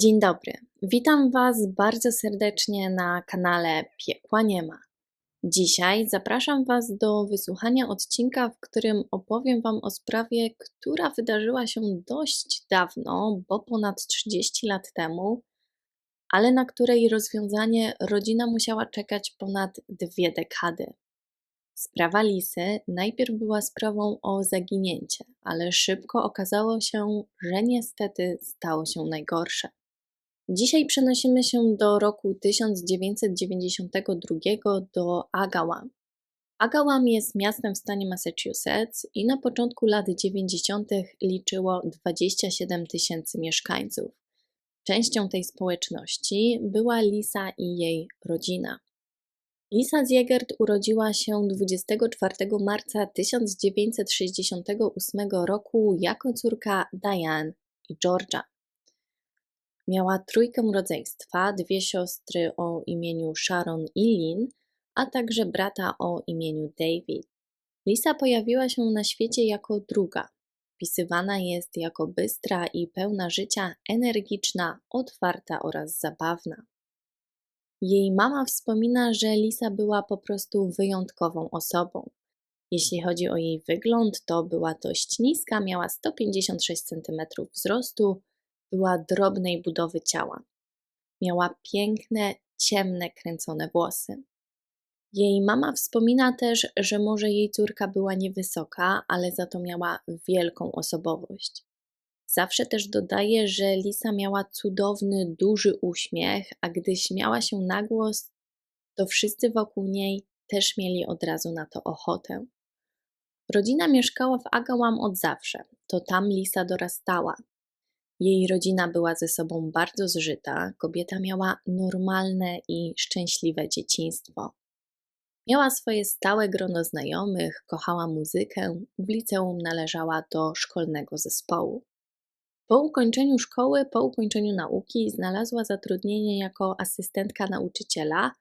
Dzień dobry. Witam Was bardzo serdecznie na kanale Piekła Nie ma. Dzisiaj zapraszam Was do wysłuchania odcinka, w którym opowiem Wam o sprawie, która wydarzyła się dość dawno, bo ponad 30 lat temu, ale na której rozwiązanie rodzina musiała czekać ponad dwie dekady. Sprawa Lisy najpierw była sprawą o zaginięcie, ale szybko okazało się, że niestety stało się najgorsze. Dzisiaj przenosimy się do roku 1992 do Agawam. Agawam jest miastem w stanie Massachusetts i na początku lat 90. liczyło 27 tysięcy mieszkańców. Częścią tej społeczności była Lisa i jej rodzina. Lisa Ziegert urodziła się 24 marca 1968 roku jako córka Diane i Georgia. Miała trójkę rodzeństwa, dwie siostry o imieniu Sharon i Lynn, a także brata o imieniu David. Lisa pojawiła się na świecie jako druga. Pisywana jest jako bystra i pełna życia, energiczna, otwarta oraz zabawna. Jej mama wspomina, że Lisa była po prostu wyjątkową osobą. Jeśli chodzi o jej wygląd, to była dość niska, miała 156 cm wzrostu, była drobnej budowy ciała. Miała piękne, ciemne, kręcone włosy. Jej mama wspomina też, że może jej córka była niewysoka, ale za to miała wielką osobowość. Zawsze też dodaje, że Lisa miała cudowny, duży uśmiech, a gdy śmiała się na głos, to wszyscy wokół niej też mieli od razu na to ochotę. Rodzina mieszkała w Agałam od zawsze, to tam Lisa dorastała. Jej rodzina była ze sobą bardzo zżyta, kobieta miała normalne i szczęśliwe dzieciństwo. Miała swoje stałe grono znajomych, kochała muzykę, w liceum należała do szkolnego zespołu. Po ukończeniu szkoły, po ukończeniu nauki, znalazła zatrudnienie jako asystentka nauczyciela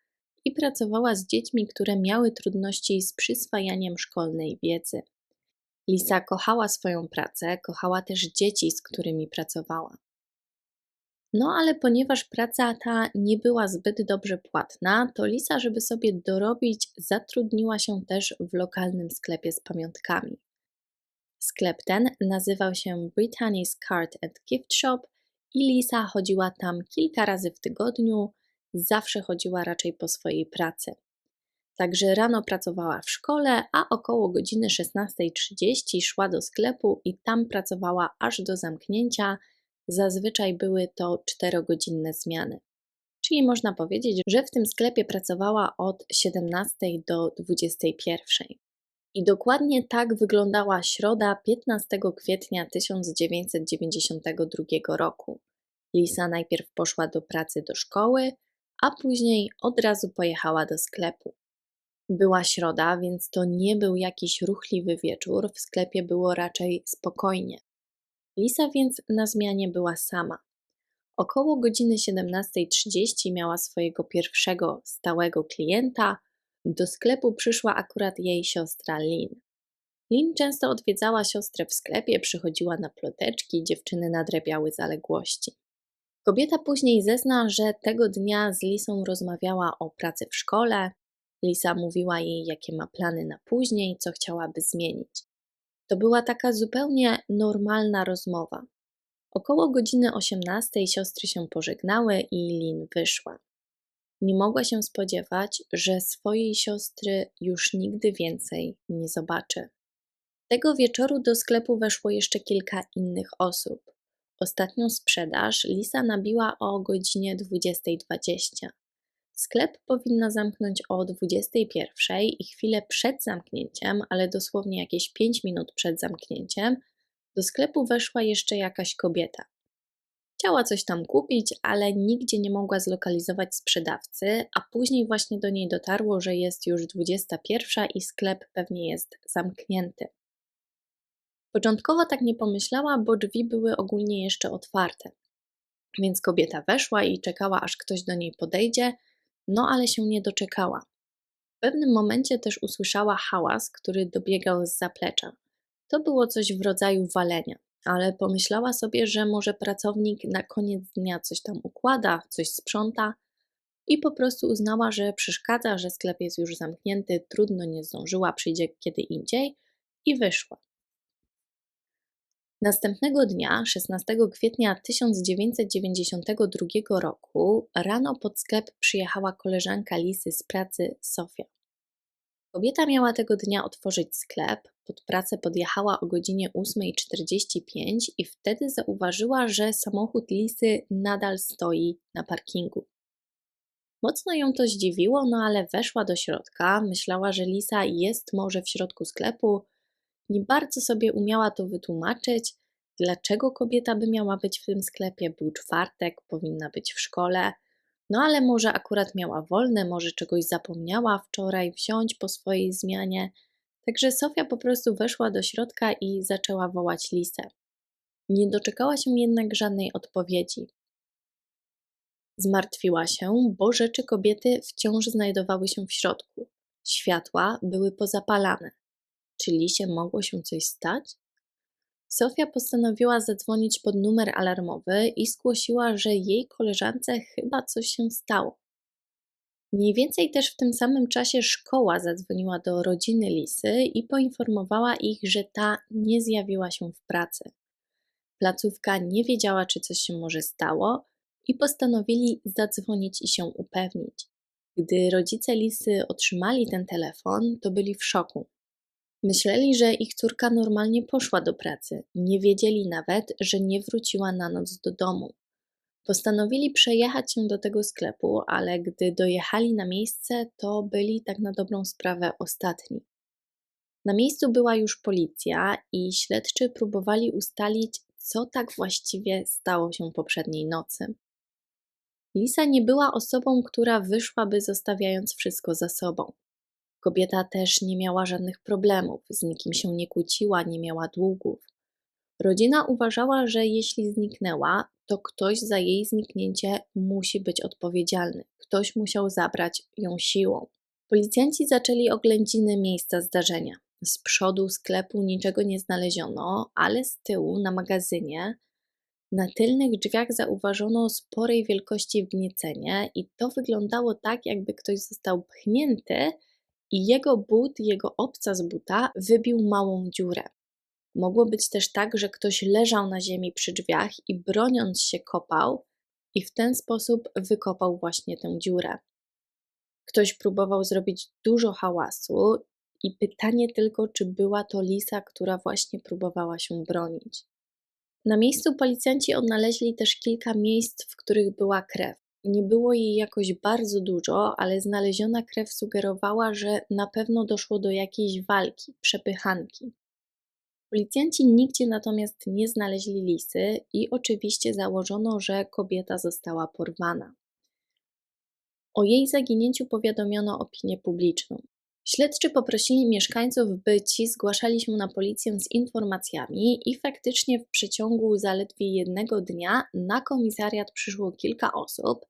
i pracowała z dziećmi, które miały trudności z przyswajaniem szkolnej wiedzy. Lisa kochała swoją pracę, kochała też dzieci, z którymi pracowała. No ale ponieważ praca ta nie była zbyt dobrze płatna, to Lisa, żeby sobie dorobić, zatrudniła się też w lokalnym sklepie z pamiątkami. Sklep ten nazywał się Britannia's Card and Gift Shop i Lisa chodziła tam kilka razy w tygodniu, zawsze chodziła raczej po swojej pracy. Także rano pracowała w szkole, a około godziny 16.30 szła do sklepu i tam pracowała aż do zamknięcia. Zazwyczaj były to czterogodzinne zmiany. Czyli można powiedzieć, że w tym sklepie pracowała od 17 do 21. I dokładnie tak wyglądała środa 15 kwietnia 1992 roku. Lisa najpierw poszła do pracy do szkoły, a później od razu pojechała do sklepu. Była środa, więc to nie był jakiś ruchliwy wieczór, w sklepie było raczej spokojnie. Lisa więc na zmianie była sama. Około godziny 17.30 miała swojego pierwszego stałego klienta. Do sklepu przyszła akurat jej siostra Lynn. Lynn często odwiedzała siostrę w sklepie, przychodziła na ploteczki, dziewczyny nadrabiały zaległości. Kobieta później zezna, że tego dnia z Lisą rozmawiała o pracy w szkole, Lisa mówiła jej, jakie ma plany na później, co chciałaby zmienić. To była taka zupełnie normalna rozmowa. Około godziny 18 siostry się pożegnały i Lin wyszła. Nie mogła się spodziewać, że swojej siostry już nigdy więcej nie zobaczy. Tego wieczoru do sklepu weszło jeszcze kilka innych osób. Ostatnią sprzedaż Lisa nabiła o godzinie 20.20. Sklep powinna zamknąć o 21 i chwilę przed zamknięciem, ale dosłownie jakieś 5 minut przed zamknięciem, do sklepu weszła jeszcze jakaś kobieta. Chciała coś tam kupić, ale nigdzie nie mogła zlokalizować sprzedawcy, a później właśnie do niej dotarło, że jest już 21 i sklep pewnie jest zamknięty. Początkowo tak nie pomyślała, bo drzwi były ogólnie jeszcze otwarte. Więc kobieta weszła i czekała, aż ktoś do niej podejdzie, no ale się nie doczekała. W pewnym momencie też usłyszała hałas, który dobiegał z zaplecza. To było coś w rodzaju walenia, ale pomyślała sobie, że może pracownik na koniec dnia coś tam układa, coś sprząta i po prostu uznała, że przeszkadza, że sklep jest już zamknięty, trudno nie zdążyła, przyjdzie kiedy indziej i wyszła. Następnego dnia, 16 kwietnia 1992 roku, rano pod sklep przyjechała koleżanka Lisy z pracy, Sofia. Kobieta miała tego dnia otworzyć sklep, pod pracę podjechała o godzinie 8.45 i wtedy zauważyła, że samochód Lisy nadal stoi na parkingu. Mocno ją to zdziwiło, no ale weszła do środka, myślała, że Lisa jest może w środku sklepu, nie bardzo sobie umiała to wytłumaczyć, dlaczego kobieta by miała być w tym sklepie. Był czwartek, powinna być w szkole. No ale może akurat miała wolne, może czegoś zapomniała wczoraj wziąć po swojej zmianie. Także Sofia po prostu weszła do środka i zaczęła wołać Lisę. Nie doczekała się jednak żadnej odpowiedzi. Zmartwiła się, bo rzeczy kobiety wciąż znajdowały się w środku. Światła były pozapalane. Czy Lisie mogło się coś stać? Sofia postanowiła zadzwonić pod numer alarmowy i zgłosiła, że jej koleżance chyba coś się stało. Mniej więcej też w tym samym czasie szkoła zadzwoniła do rodziny Lisy i poinformowała ich, że ta nie zjawiła się w pracy. Placówka nie wiedziała, czy coś się może stało i postanowili zadzwonić i się upewnić. Gdy rodzice Lisy otrzymali ten telefon, to byli w szoku. Myśleli, że ich córka normalnie poszła do pracy. Nie wiedzieli nawet, że nie wróciła na noc do domu. Postanowili przejechać się do tego sklepu, ale gdy dojechali na miejsce, to byli tak na dobrą sprawę ostatni. Na miejscu była już policja i śledczy próbowali ustalić, co tak właściwie stało się poprzedniej nocy. Lisa nie była osobą, która wyszłaby zostawiając wszystko za sobą. Kobieta też nie miała żadnych problemów, z nikim się nie kłóciła, nie miała długów. Rodzina uważała, że jeśli zniknęła, to ktoś za jej zniknięcie musi być odpowiedzialny. Ktoś musiał zabrać ją siłą. Policjanci zaczęli oględziny miejsca zdarzenia. Z przodu sklepu niczego nie znaleziono, ale z tyłu na magazynie na tylnych drzwiach zauważono sporej wielkości wgniecenie i to wyglądało tak, jakby ktoś został pchnięty i jego but, jego obca z buta wybił małą dziurę. Mogło być też tak, że ktoś leżał na ziemi przy drzwiach i broniąc się kopał i w ten sposób wykopał właśnie tę dziurę. Ktoś próbował zrobić dużo hałasu i pytanie tylko, czy była to lisa, która właśnie próbowała się bronić. Na miejscu policjanci odnaleźli też kilka miejsc, w których była krew. Nie było jej jakoś bardzo dużo, ale znaleziona krew sugerowała, że na pewno doszło do jakiejś walki, przepychanki. Policjanci nigdzie natomiast nie znaleźli lisy i oczywiście założono, że kobieta została porwana. O jej zaginięciu powiadomiono opinię publiczną. Śledczy poprosili mieszkańców, by ci zgłaszali się na policję z informacjami, i faktycznie w przeciągu zaledwie jednego dnia na komisariat przyszło kilka osób,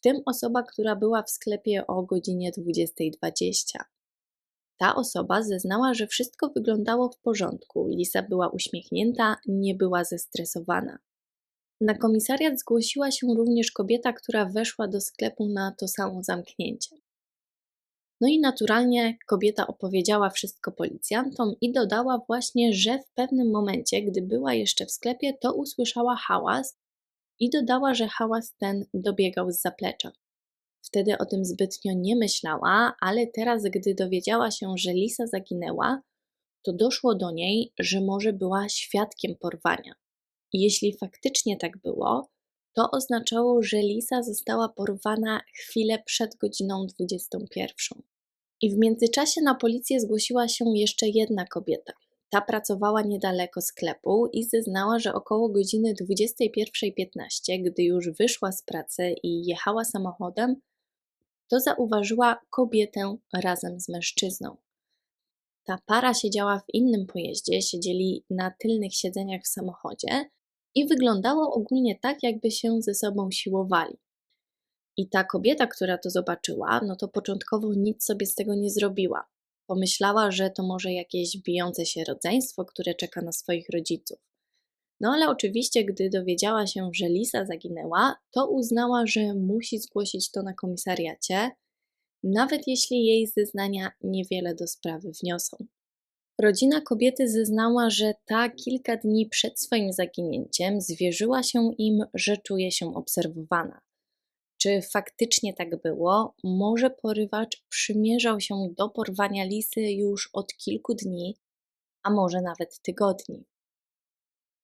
w tym osoba, która była w sklepie o godzinie 20.20. Ta osoba zeznała, że wszystko wyglądało w porządku. Lisa była uśmiechnięta, nie była zestresowana. Na komisariat zgłosiła się również kobieta, która weszła do sklepu na to samo zamknięcie. No i naturalnie kobieta opowiedziała wszystko policjantom i dodała właśnie, że w pewnym momencie, gdy była jeszcze w sklepie, to usłyszała hałas i dodała, że hałas ten dobiegał z zaplecza. Wtedy o tym zbytnio nie myślała, ale teraz, gdy dowiedziała się, że Lisa zaginęła, to doszło do niej, że może była świadkiem porwania. Jeśli faktycznie tak było, to oznaczało, że Lisa została porwana chwilę przed godziną 21. I w międzyczasie na policję zgłosiła się jeszcze jedna kobieta. Ta pracowała niedaleko sklepu i zeznała, że około godziny 21.15, gdy już wyszła z pracy i jechała samochodem, to zauważyła kobietę razem z mężczyzną. Ta para siedziała w innym pojeździe, siedzieli na tylnych siedzeniach w samochodzie i wyglądało ogólnie tak, jakby się ze sobą siłowali. I ta kobieta, która to zobaczyła, no to początkowo nic sobie z tego nie zrobiła. Pomyślała, że to może jakieś bijące się rodzeństwo, które czeka na swoich rodziców. No ale oczywiście, gdy dowiedziała się, że Lisa zaginęła, to uznała, że musi zgłosić to na komisariacie, nawet jeśli jej zeznania niewiele do sprawy wniosą. Rodzina kobiety zeznała, że ta kilka dni przed swoim zaginięciem zwierzyła się im, że czuje się obserwowana. Czy faktycznie tak było? Może porywacz przymierzał się do porwania lisy już od kilku dni, a może nawet tygodni.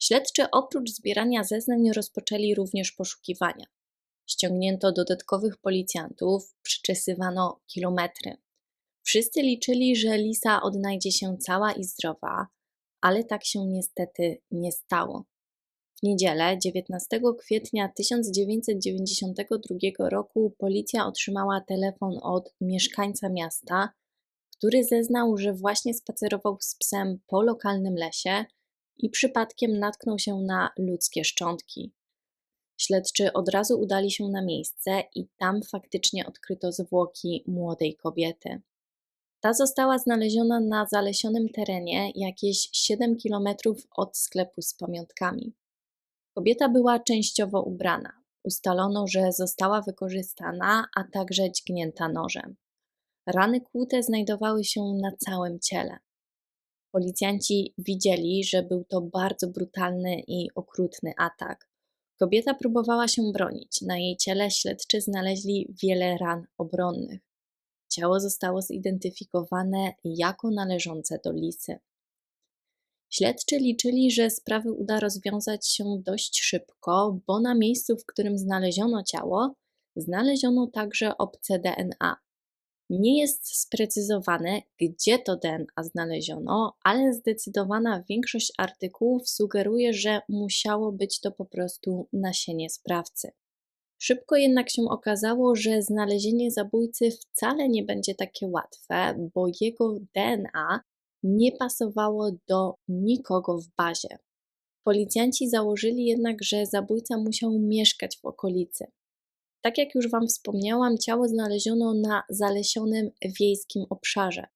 Śledczy oprócz zbierania zeznań rozpoczęli również poszukiwania. Ściągnięto dodatkowych policjantów, przyczesywano kilometry. Wszyscy liczyli, że Lisa odnajdzie się cała i zdrowa, ale tak się niestety nie stało. W niedzielę 19 kwietnia 1992 roku policja otrzymała telefon od mieszkańca miasta, który zeznał, że właśnie spacerował z psem po lokalnym lesie i przypadkiem natknął się na ludzkie szczątki. Śledczy od razu udali się na miejsce i tam faktycznie odkryto zwłoki młodej kobiety. Ta została znaleziona na zalesionym terenie jakieś 7 kilometrów od sklepu z pamiątkami. Kobieta była częściowo ubrana. Ustalono, że została wykorzystana, a także dźgnięta nożem. Rany kłute znajdowały się na całym ciele. Policjanci widzieli, że był to bardzo brutalny i okrutny atak. Kobieta próbowała się bronić. Na jej ciele śledczy znaleźli wiele ran obronnych. Ciało zostało zidentyfikowane jako należące do lisy. Śledczy liczyli, że sprawy uda rozwiązać się dość szybko, bo na miejscu, w którym znaleziono ciało, znaleziono także obce DNA. Nie jest sprecyzowane, gdzie to DNA znaleziono, ale zdecydowana większość artykułów sugeruje, że musiało być to po prostu nasienie sprawcy. Szybko jednak się okazało, że znalezienie zabójcy wcale nie będzie takie łatwe, bo jego DNA nie pasowało do nikogo w bazie. Policjanci założyli jednak, że zabójca musiał mieszkać w okolicy. Tak jak już Wam wspomniałam, ciało znaleziono na zalesionym wiejskim obszarze.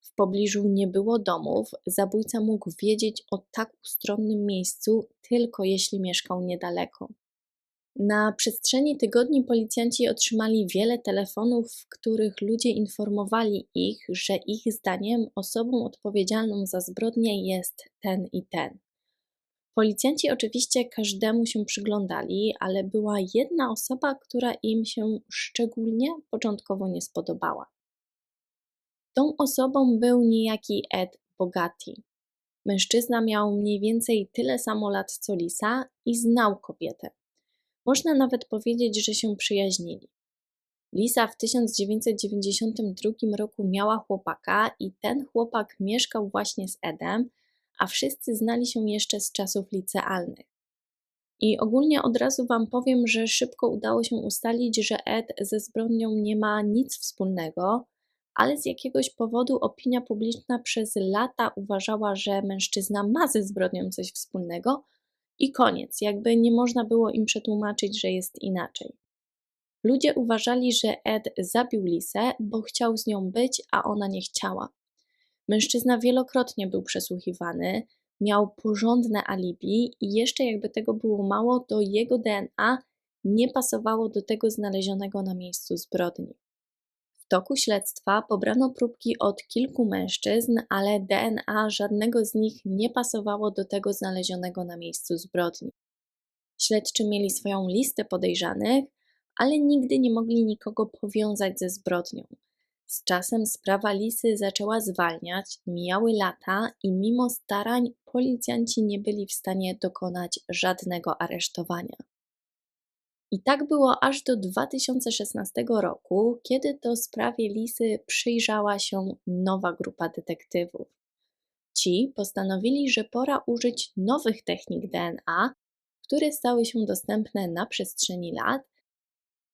W pobliżu nie było domów, zabójca mógł wiedzieć o tak ustronnym miejscu tylko jeśli mieszkał niedaleko. Na przestrzeni tygodni policjanci otrzymali wiele telefonów, w których ludzie informowali ich, że ich zdaniem osobą odpowiedzialną za zbrodnię jest ten i ten. Policjanci oczywiście każdemu się przyglądali, ale była jedna osoba, która im się szczególnie początkowo nie spodobała. Tą osobą był niejaki Ed Bogati. Mężczyzna miał mniej więcej tyle samo lat co Lisa i znał kobietę. Można nawet powiedzieć, że się przyjaźnili. Lisa w 1992 roku miała chłopaka i ten chłopak mieszkał właśnie z Edem, a wszyscy znali się jeszcze z czasów licealnych. I ogólnie od razu Wam powiem, że szybko udało się ustalić, że Ed ze zbrodnią nie ma nic wspólnego, ale z jakiegoś powodu opinia publiczna przez lata uważała, że mężczyzna ma ze zbrodnią coś wspólnego i koniec, jakby nie można było im przetłumaczyć, że jest inaczej. Ludzie uważali, że Ed zabił Lisę, bo chciał z nią być, a ona nie chciała. Mężczyzna wielokrotnie był przesłuchiwany, miał porządne alibi i jeszcze jakby tego było mało, to jego DNA nie pasowało do tego znalezionego na miejscu zbrodni. W toku śledztwa pobrano próbki od kilku mężczyzn, ale DNA żadnego z nich nie pasowało do tego znalezionego na miejscu zbrodni. Śledczy mieli swoją listę podejrzanych, ale nigdy nie mogli nikogo powiązać ze zbrodnią. Z czasem sprawa Lisy zaczęła zwalniać, mijały lata i mimo starań policjanci nie byli w stanie dokonać żadnego aresztowania. I tak było aż do 2016 roku, kiedy to sprawie Lisy przyjrzała się nowa grupa detektywów. Ci postanowili, że pora użyć nowych technik DNA, które stały się dostępne na przestrzeni lat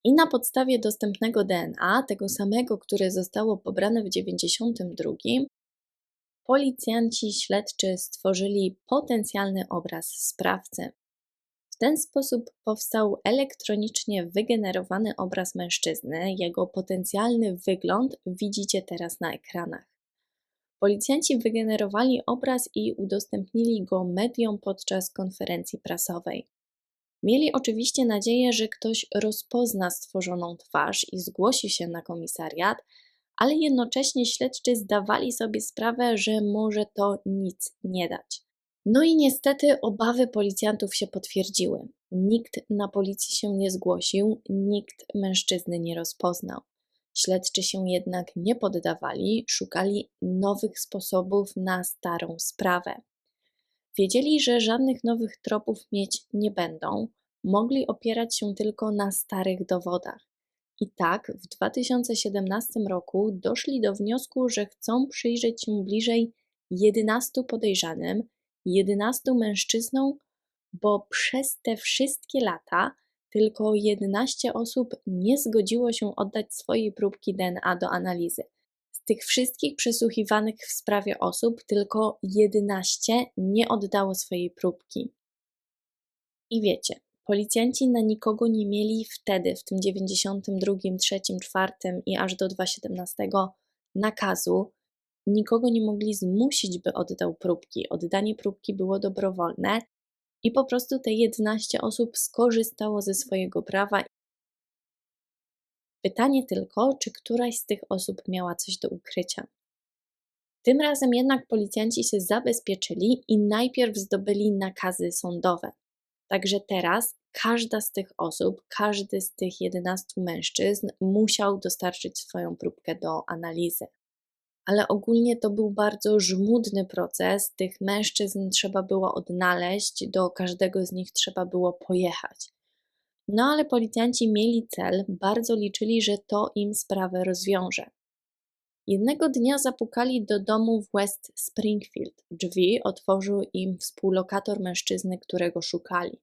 i na podstawie dostępnego DNA, tego samego, które zostało pobrane w 1992, policjanci śledczy stworzyli potencjalny obraz sprawcy. Ten sposób powstał elektronicznie wygenerowany obraz mężczyzny. Jego potencjalny wygląd widzicie teraz na ekranach. Policjanci wygenerowali obraz i udostępnili go mediom podczas konferencji prasowej. Mieli oczywiście nadzieję, że ktoś rozpozna stworzoną twarz i zgłosi się na komisariat, ale jednocześnie śledczy zdawali sobie sprawę, że może to nic nie dać. No i niestety obawy policjantów się potwierdziły. Nikt na policji się nie zgłosił, nikt mężczyzny nie rozpoznał. Śledczy się jednak nie poddawali, szukali nowych sposobów na starą sprawę. Wiedzieli, że żadnych nowych tropów mieć nie będą, mogli opierać się tylko na starych dowodach. I tak w 2017 roku doszli do wniosku, że chcą przyjrzeć się bliżej 11 podejrzanym, 11 mężczyznom, bo przez te wszystkie lata tylko 11 osób nie zgodziło się oddać swojej próbki DNA do analizy. Z tych wszystkich przesłuchiwanych w sprawie osób, tylko 11 nie oddało swojej próbki. I wiecie, policjanci na nikogo nie mieli wtedy, w tym 92, 3, 4 i aż do 2017 nakazu. Nikogo nie mogli zmusić, by oddał próbki. Oddanie próbki było dobrowolne, i po prostu te 11 osób skorzystało ze swojego prawa. Pytanie tylko, czy któraś z tych osób miała coś do ukrycia. Tym razem jednak policjanci się zabezpieczyli i najpierw zdobyli nakazy sądowe. Także teraz każda z tych osób, każdy z tych 11 mężczyzn musiał dostarczyć swoją próbkę do analizy ale ogólnie to był bardzo żmudny proces. Tych mężczyzn trzeba było odnaleźć, do każdego z nich trzeba było pojechać. No ale policjanci mieli cel, bardzo liczyli, że to im sprawę rozwiąże. Jednego dnia zapukali do domu w West Springfield. Drzwi otworzył im współlokator mężczyzny, którego szukali.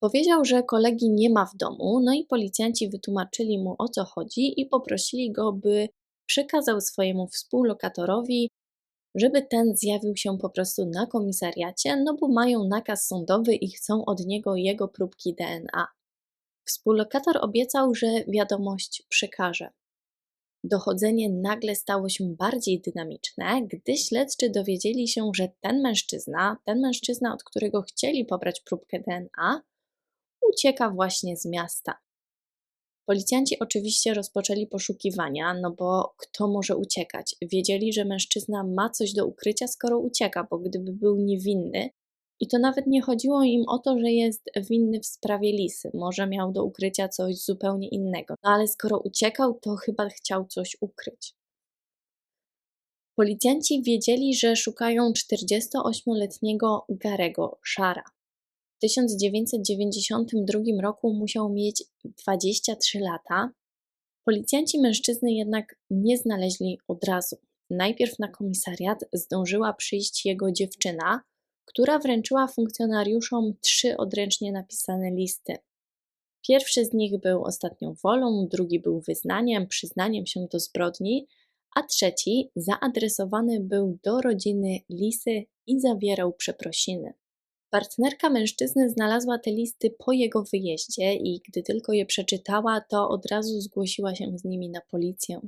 Powiedział, że kolegi nie ma w domu, no i policjanci wytłumaczyli mu o co chodzi i poprosili go, by przekazał swojemu współlokatorowi, żeby ten zjawił się po prostu na komisariacie, no bo mają nakaz sądowy i chcą od niego jego próbki DNA. Współlokator obiecał, że wiadomość przekaże. Dochodzenie nagle stało się bardziej dynamiczne, gdy śledczy dowiedzieli się, że ten mężczyzna, ten mężczyzna, od którego chcieli pobrać próbkę DNA, ucieka właśnie z miasta. Policjanci oczywiście rozpoczęli poszukiwania, no bo kto może uciekać? Wiedzieli, że mężczyzna ma coś do ukrycia, skoro ucieka, bo gdyby był niewinny, i to nawet nie chodziło im o to, że jest winny w sprawie lisy, może miał do ukrycia coś zupełnie innego, no ale skoro uciekał, to chyba chciał coś ukryć. Policjanci wiedzieli, że szukają 48-letniego Garego Szara. 1992 roku musiał mieć 23 lata. Policjanci mężczyzny jednak nie znaleźli od razu. Najpierw na komisariat zdążyła przyjść jego dziewczyna, która wręczyła funkcjonariuszom trzy odręcznie napisane listy. Pierwszy z nich był ostatnią wolą, drugi był wyznaniem, przyznaniem się do zbrodni, a trzeci zaadresowany był do rodziny Lisy i zawierał przeprosiny. Partnerka mężczyzny znalazła te listy po jego wyjeździe i gdy tylko je przeczytała, to od razu zgłosiła się z nimi na policję.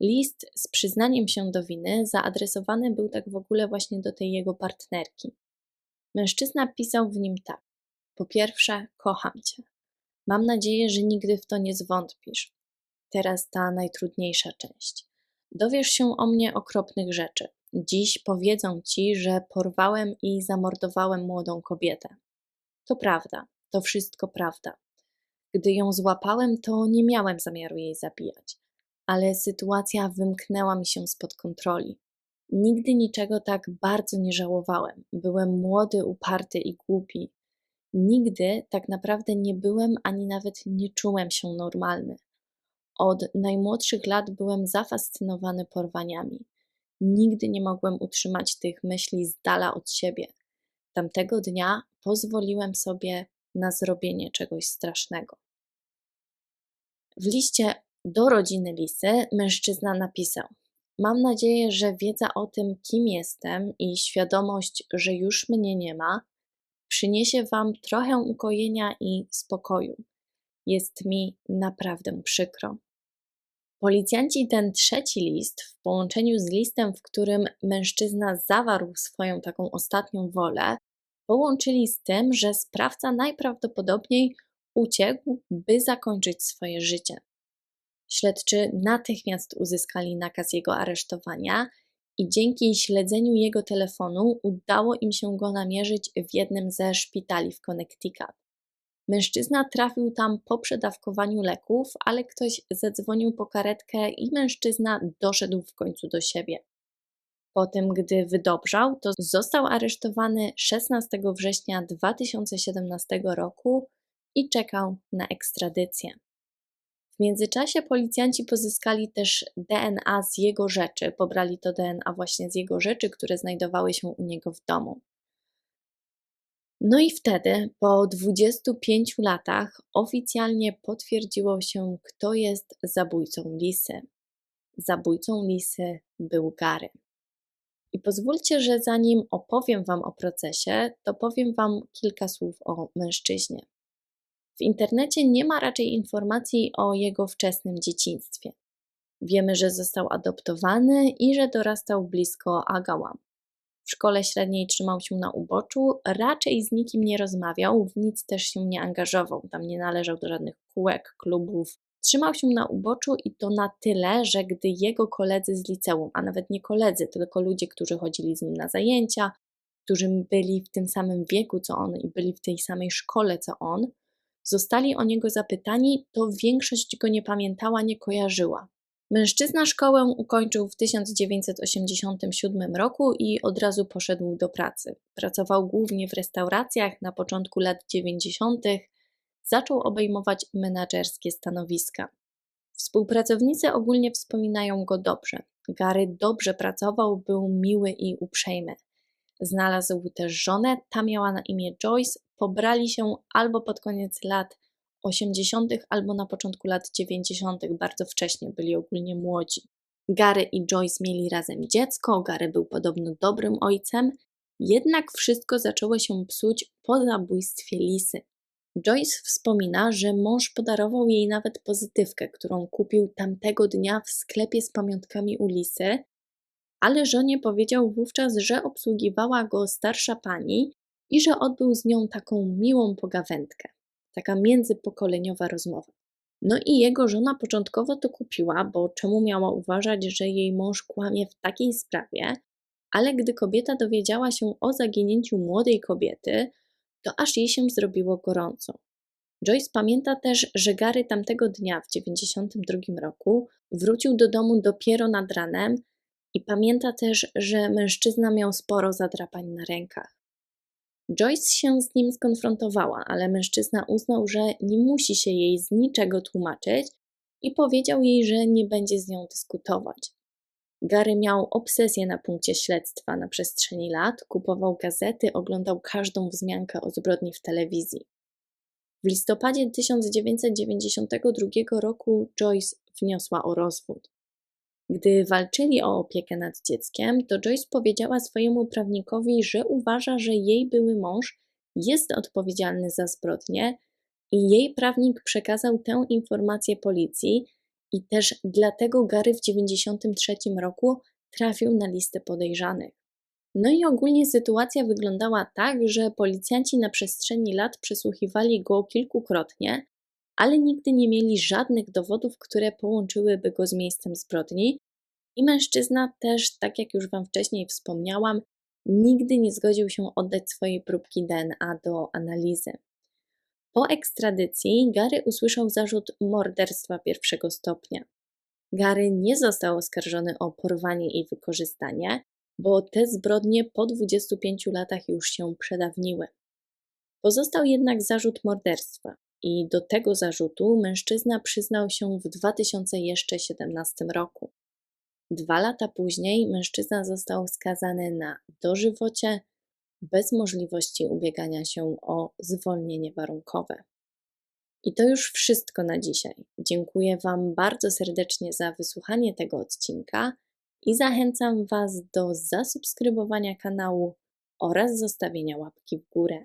List z przyznaniem się do winy zaadresowany był tak w ogóle właśnie do tej jego partnerki. Mężczyzna pisał w nim tak: Po pierwsze, kocham cię. Mam nadzieję, że nigdy w to nie zwątpisz. Teraz ta najtrudniejsza część. Dowiesz się o mnie okropnych rzeczy. Dziś powiedzą ci, że porwałem i zamordowałem młodą kobietę. To prawda, to wszystko prawda. Gdy ją złapałem, to nie miałem zamiaru jej zabijać, ale sytuacja wymknęła mi się spod kontroli. Nigdy niczego tak bardzo nie żałowałem. Byłem młody, uparty i głupi. Nigdy tak naprawdę nie byłem ani nawet nie czułem się normalny. Od najmłodszych lat byłem zafascynowany porwaniami. Nigdy nie mogłem utrzymać tych myśli z dala od siebie. Tamtego dnia pozwoliłem sobie na zrobienie czegoś strasznego. W liście do rodziny Lisy mężczyzna napisał: Mam nadzieję, że wiedza o tym, kim jestem i świadomość, że już mnie nie ma, przyniesie Wam trochę ukojenia i spokoju. Jest mi naprawdę przykro. Policjanci ten trzeci list, w połączeniu z listem, w którym mężczyzna zawarł swoją taką ostatnią wolę, połączyli z tym, że sprawca najprawdopodobniej uciekł, by zakończyć swoje życie. Śledczy natychmiast uzyskali nakaz jego aresztowania i dzięki śledzeniu jego telefonu udało im się go namierzyć w jednym ze szpitali w Connecticut. Mężczyzna trafił tam po przedawkowaniu leków, ale ktoś zadzwonił po karetkę i mężczyzna doszedł w końcu do siebie. Po tym, gdy wydobrzał, to został aresztowany 16 września 2017 roku i czekał na ekstradycję. W międzyczasie policjanci pozyskali też DNA z jego rzeczy, pobrali to DNA właśnie z jego rzeczy, które znajdowały się u niego w domu. No i wtedy, po 25 latach, oficjalnie potwierdziło się, kto jest zabójcą Lisy. Zabójcą Lisy był Gary. I pozwólcie, że zanim opowiem Wam o procesie, to powiem Wam kilka słów o mężczyźnie. W internecie nie ma raczej informacji o jego wczesnym dzieciństwie. Wiemy, że został adoptowany i że dorastał blisko Agałam. W szkole średniej trzymał się na uboczu, raczej z nikim nie rozmawiał, w nic też się nie angażował, tam nie należał do żadnych kółek, klubów. Trzymał się na uboczu i to na tyle, że gdy jego koledzy z liceum, a nawet nie koledzy, tylko ludzie, którzy chodzili z nim na zajęcia, którzy byli w tym samym wieku co on i byli w tej samej szkole co on, zostali o niego zapytani, to większość go nie pamiętała, nie kojarzyła. Mężczyzna szkołę ukończył w 1987 roku i od razu poszedł do pracy. Pracował głównie w restauracjach na początku lat 90. Zaczął obejmować menadżerskie stanowiska. Współpracownicy ogólnie wspominają go dobrze. Gary dobrze pracował, był miły i uprzejmy. Znalazł też żonę, ta miała na imię Joyce. Pobrali się albo pod koniec lat 80., albo na początku lat 90., bardzo wcześnie, byli ogólnie młodzi. Gary i Joyce mieli razem dziecko, Gary był podobno dobrym ojcem, jednak wszystko zaczęło się psuć po zabójstwie Lisy. Joyce wspomina, że mąż podarował jej nawet pozytywkę, którą kupił tamtego dnia w sklepie z pamiątkami u Lisy, ale żonie powiedział wówczas, że obsługiwała go starsza pani i że odbył z nią taką miłą pogawędkę taka międzypokoleniowa rozmowa. No i jego żona początkowo to kupiła, bo czemu miała uważać, że jej mąż kłamie w takiej sprawie, ale gdy kobieta dowiedziała się o zaginięciu młodej kobiety, to aż jej się zrobiło gorąco. Joyce pamięta też, że Gary tamtego dnia w 1992 roku wrócił do domu dopiero nad ranem i pamięta też, że mężczyzna miał sporo zadrapań na rękach. Joyce się z nim skonfrontowała, ale mężczyzna uznał, że nie musi się jej z niczego tłumaczyć i powiedział jej, że nie będzie z nią dyskutować. Gary miał obsesję na punkcie śledztwa na przestrzeni lat, kupował gazety, oglądał każdą wzmiankę o zbrodni w telewizji. W listopadzie 1992 roku Joyce wniosła o rozwód. Gdy walczyli o opiekę nad dzieckiem, to Joyce powiedziała swojemu prawnikowi, że uważa, że jej były mąż jest odpowiedzialny za zbrodnię i jej prawnik przekazał tę informację policji i też dlatego Gary w 1993 roku trafił na listę podejrzanych. No i ogólnie sytuacja wyglądała tak, że policjanci na przestrzeni lat przesłuchiwali go kilkukrotnie, ale nigdy nie mieli żadnych dowodów, które połączyłyby go z miejscem zbrodni. I mężczyzna też, tak jak już Wam wcześniej wspomniałam, nigdy nie zgodził się oddać swojej próbki DNA do analizy. Po ekstradycji Gary usłyszał zarzut morderstwa pierwszego stopnia. Gary nie został oskarżony o porwanie i wykorzystanie, bo te zbrodnie po 25 latach już się przedawniły. Pozostał jednak zarzut morderstwa, i do tego zarzutu mężczyzna przyznał się w 2017 roku. Dwa lata później mężczyzna został skazany na dożywocie bez możliwości ubiegania się o zwolnienie warunkowe. I to już wszystko na dzisiaj. Dziękuję Wam bardzo serdecznie za wysłuchanie tego odcinka i zachęcam Was do zasubskrybowania kanału oraz zostawienia łapki w górę.